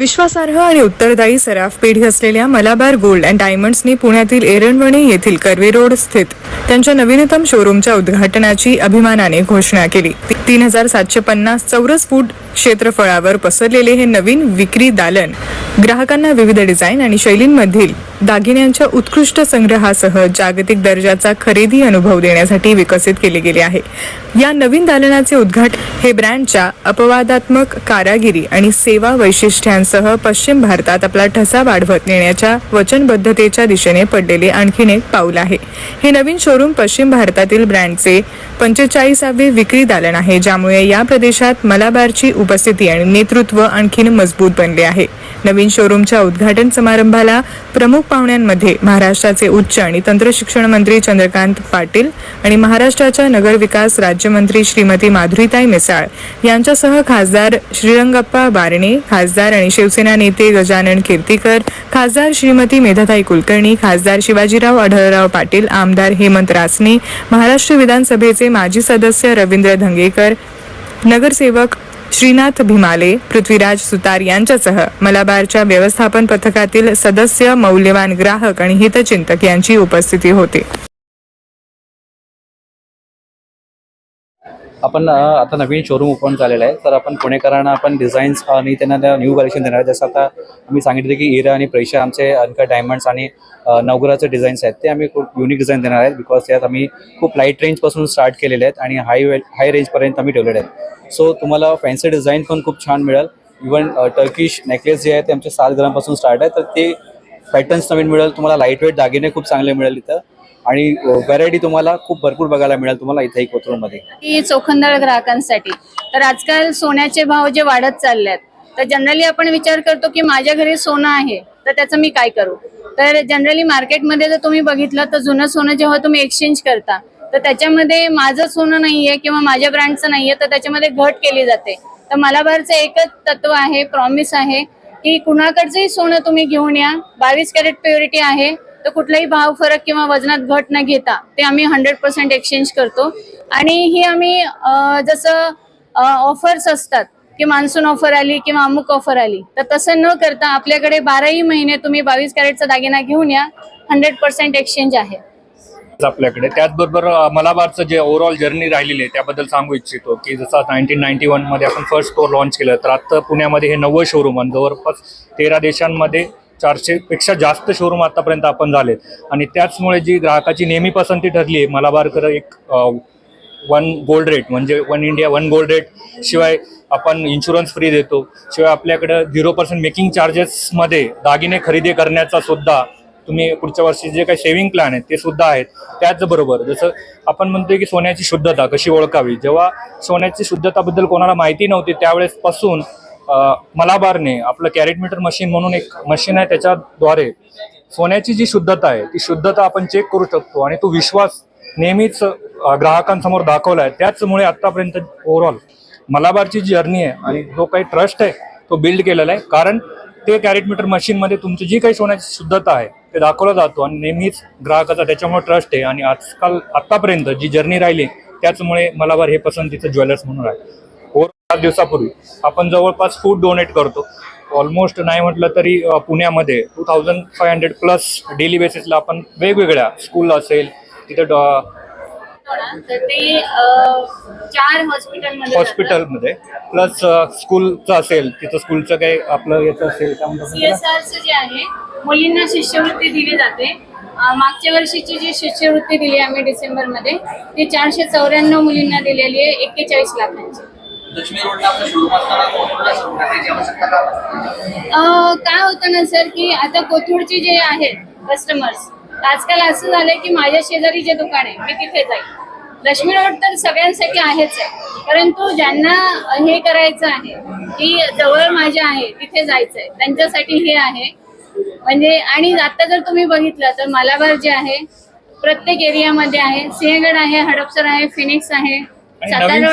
विश्वासार्ह आणि उत्तरदायी सराफ पेढी असलेल्या मलाबार गोल्ड अँड डायमंड्सनी पुण्यातील एरणवणे येथील कर्वे रोड स्थित त्यांच्या नवीनतम शोरूमच्या उद्घाटनाची अभिमानाने घोषणा केली. तीन हजार सातशे पन्नास चौरस फूट क्षेत्रफळावर पसरलेले हे नवीन विक्री दालन ग्राहकांना विविध डिझाईन आणि शैलींमधील दागिन्यांच्या उत्कृष्ट संग्रहासह जागतिक दर्जाचा खरेदी अनुभव देण्यासाठी विकसित केले गेले आहे. या नवीन दालनाचे उद्घाटन हे ब्रँडच्या अपवादात्मक कारागिरी आणि सेवा वैशिष्ट्यांसह पश्चिम भारतात आपला ठसा वाढवत नेण्याच्या वचनबद्धतेच्या दिशेने पडलेले आणखीन एक पाऊल आहे. हे नवीन शोरूम पश्चिम भारतातील ब्रँडचे पंचेचाळीसावे विक्री दालन आहे ज्यामुळे या प्रदेशात मलाबारची उप उपस्थिती आणि नेतृत्व आणखीन मजबूत बनले आहे. नवीन शोरूमच्या उद्घाटन समारंभाला प्रमुख पाहुण्यांमध्ये महाराष्ट्राचे उच्च आणि तंत्रशिक्षण मंत्री चंद्रकांत पाटील आणि महाराष्ट्राच्या नगरविकास राज्यमंत्री श्रीमती माधुरीताई मिसाळ. यांच्यासह खासदार श्रीरंगप्पा बारणे खासदार आणि शिवसेना नेते गजानन कीर्तीकर खासदार श्रीमती मेधाताई कुलकर्णी खासदार शिवाजीराव आढळराव पाटील आमदार हेमंत रासने महाराष्ट्र विधानसभेचे माजी सदस्य रवींद्र धंगेकर नगरसेवक श्रीनाथ भिमाले पृथ्वीराज सुतार यांच्यासह मलाबारच्या व्यवस्थापन पथकातील सदस्य मौल्यवान ग्राहक आणि हितचिंतक यांची उपस्थिती होती. आपण आता नवीन शोरूम ओपन झालेलं आहे. तर आपण पुणेकरांना आपण डिझाईन्स आणि त्यांना त्या न्यू कलेक्शन देणार आहे. जसं आता आम्ही सांगितले की इरा आणि प्रेशा आमचे अनका डायमंड्स आणि नवगराचे नवग्रहाचे डिझाईन्स आहेत. ते आम्ही खूप युनिक डिझाईन देणार आहेत बिकॉज त्यात आम्ही खूप लाइट रेंजपासून स्टार्ट केलेले आहेत आणि हाय हाय रेंजपर्यंत आम्ही ठेवलेले आहेत. सो तुम्हाला फॅन्सी डिझाईन पण खूप छान मिळेल. इवन टर्किश नेकलेस जे आहे ते आमचे सात ग्रामपासून स्टार्ट आहे. तर ते पॅटर्न्स नवीन मिळेल. तुम्हाला लाइट वेट दागिने खूप चांगले मिळेल इथं. आणि व्हरायटी तुम्हाला खूप भरपूर बघायला मिळेल तुम्हाला इथे कोथरूडमध्ये. चोखंदळ ग्राहकांसाठी. तर आजकाल सोन्याचे भाव जे वाढत चालले आहेत तर जनरली आपण विचार करतो की माझ्या घरी सोनं आहे तर त्याचं मी काय करू? तर जनरली मार्केटमध्ये जर तुम्ही बघितलं तर जुनं सोनं जेव्हा तुम्ही एक्सचेंज करता तर त्याच्यामध्ये माझं सोनं नाहीये किंवा माझ्या ब्रँडचं नाहीये तर त्याच्यामध्ये घट केली जाते. तर मलाबारचं एकच तत्व आहे प्रॉमिस आहे की कुणाकडचंही सोनं तुम्ही घेऊन या. बावीस कॅरेट प्युरिटी आहे. तर कुठलाही भाव फरक किंवा वजनात घट न घेता ते आम्ही हंड्रेड पर्सेंट एक्सचेंज करतो. आणि ही आम्ही जसं ऑफर्स असतात की मान्सून ऑफर आली किंवा अमुक ऑफर आली तर तसं न करता आपल्याकडे बाराही महिने तुम्ही बावीस कॅरेटचा दागिना घेऊन या हंड्रेड पर्सेंट एक्सचेंज आहे. आपल्याकडे. त्याचबरोबर मलाबारचं जे ओव्हरऑल जर्नी राहिलेली आहे त्याबद्दल सांगू इच्छितो की जसं नाईन्टीन नाईन्टी मध्ये आपण फर्स्ट स्टोअर लॉन्च केलं तर आता पुण्यामध्ये हे नव्वद शोरूम आणि जवळपास तेरा देशांमध्ये चारशेपेक्षा जास्त शोरूम आतापर्यंत आपण झालेत. आणि त्याचमुळे जी ग्राहकाची नेहमी पसंती ठरली आहे मलाबारकर एक वन गोल्ड रेट म्हणजे one India one gold rate शिवाय आपण इन्शुरन्स फ्री देतो. शिवाय आपल्याकडं झिरो पर्सेंट मेकिंग चार्जेसमध्ये दागिने खरेदी करण्याचा सुद्धा तुम्ही पुढच्या वर्षी जे काही सेव्हिंग प्लॅन आहेत ते सुद्धा आहेत. त्याचबरोबर जसं आपण म्हणतोय की सोन्याची शुद्धता कशी ओळखावी? जेव्हा सोन्याची शुद्धताबद्दल कोणाला माहिती नव्हती त्यावेळेसपासून मलाबारने आपलं कॅरेट मीटर मशीन म्हणून एक मशीन आहे त्याच्याद्वारे सोन्याची जी शुद्धता आहे ती शुद्धता आपण चेक करू शकतो आणि तो विश्वास नेहमीच ग्राहकांसमोर दाखवला आहे. त्याचमुळे आतापर्यंत ओव्हरऑल मलाबारची जी जर्नी आहे आणि जो काही ट्रस्ट आहे तो बिल्ड केलेला आहे. कारण ते कॅरेट मीटर मशीनमध्ये तुमची जी काही सोन्याची शुद्धता आहे ते दाखवलं जातो आणि नेहमीच ग्राहकाचा त्याच्यामुळे ट्रस्ट आहे. आणि आजकाल आत्तापर्यंत जी जर्नी राहिली त्याचमुळे मलाबार हे पसंतीचं ज्वेलर्स म्हणून आहे. पाच दिवसापूर्वी. आपण जवळपास फूड डोनेट करतो. ऑलमोस्ट नाही म्हटलं तरी पुण्यामध्ये two thousand five hundred plus daily बेसिसला आपण वेगवेगळ्या स्कूल असेल तिथं हॉस्पिटलमध्ये प्लस स्कूलचं असेल तिथं स्कूलचं काही आपलं याचं असेल जे आहे मुलींना शिष्यवृत्ती दिली जाते. मागच्या वर्षीची जी शिष्यवृत्ती दिली आम्ही डिसेंबरमध्ये ती चारशे चौऱ्याण्णव मुलींना दिलेली आहे एक्केचाळीस लाखांची. लक्ष्मी रोडला आपलं शोरूम असताना कोथरूडला सुरू करण्याची आवश्यकता का? अं, काय होतं ना सर की आता कोथरूडचे जे आहेत कस्टमर्स आजकाल असं झालंय की माझ्या शेजारी जे दुकान आहे मी तिथे जाईल लक्ष्मी रोड तर सगळ्यांसाठी आहेच आहे परंतु ज्यांना हे करायचं आहे की जवळ माझ्या आहे तिथे जायचंय त्यांच्यासाठी हे आहे. म्हणजे आणि आता जर तुम्ही बघितलं तर मालाबार जे आहे प्रत्येक एरियामध्ये आहे. सिंहगड आहे हडपसर आहे फिनिक्स आहे. सातारा रोड